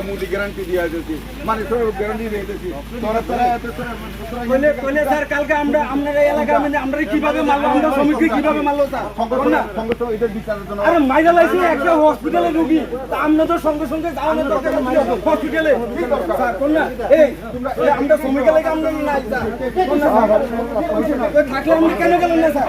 মুদি গ্যারান্টি দিয়া দিতেছি মানে তোর গ্যারান্টি দিয়ে দিতেছি তোরা তোরা কইলে কইলে স্যার কালকে আমরা আপনার এলাকা মানে আমরা কীভাবে মারলো আমরা শ্রমিককে কীভাবে মারলো স্যার? কোন না? সংগঠন এটা বিচারের জন্য আরে মাইরা লাইছে একটা হসপিটালে রুগী। তা আমরা তো সঙ্গে সঙ্গে যাওয়ানোর দরকার হসপিটালে স্যার কোন না? এই আমরা শ্রমিক এলাকা আমরা নাই স্যার। না? থাকলে আমরা কেন গেলাম না স্যার?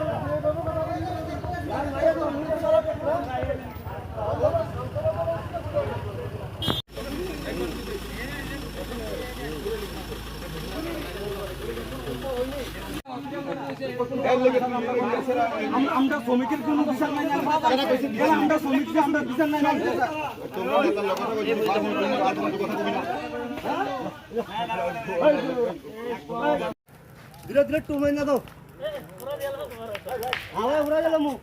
আমরা শ্রমিকের কোনো বিচার নাই আমরা শ্রমিককে আমরা বিচার নাই ধীরে ধীরে টু মাইনা দাও আমার উড়া গেল মুখ।